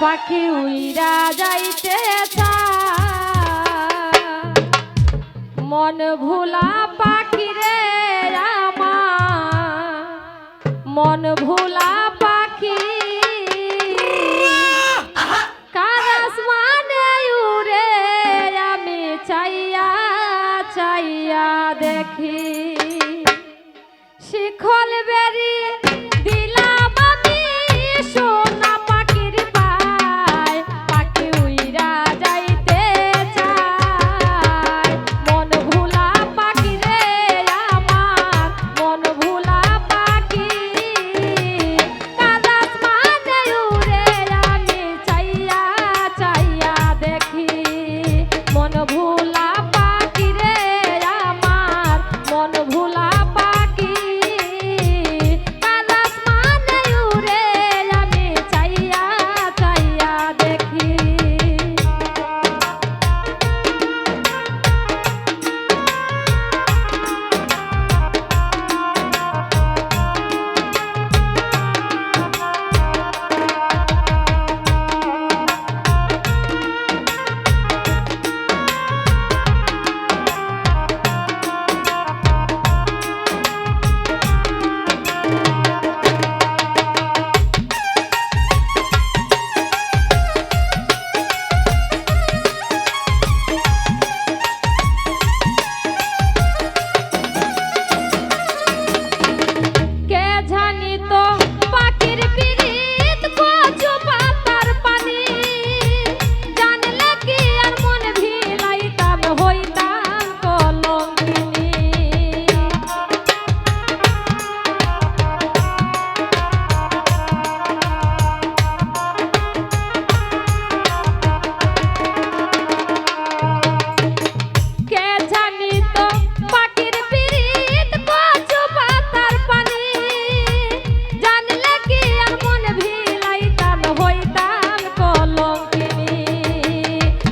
পাখি উইরা যাইতে মন ভুলা পাখি রে রামা। মন ভুলা পাখি। কারাস মানে আমি চাইয়া চাইয়া দেখি।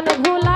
জীবন ভোলা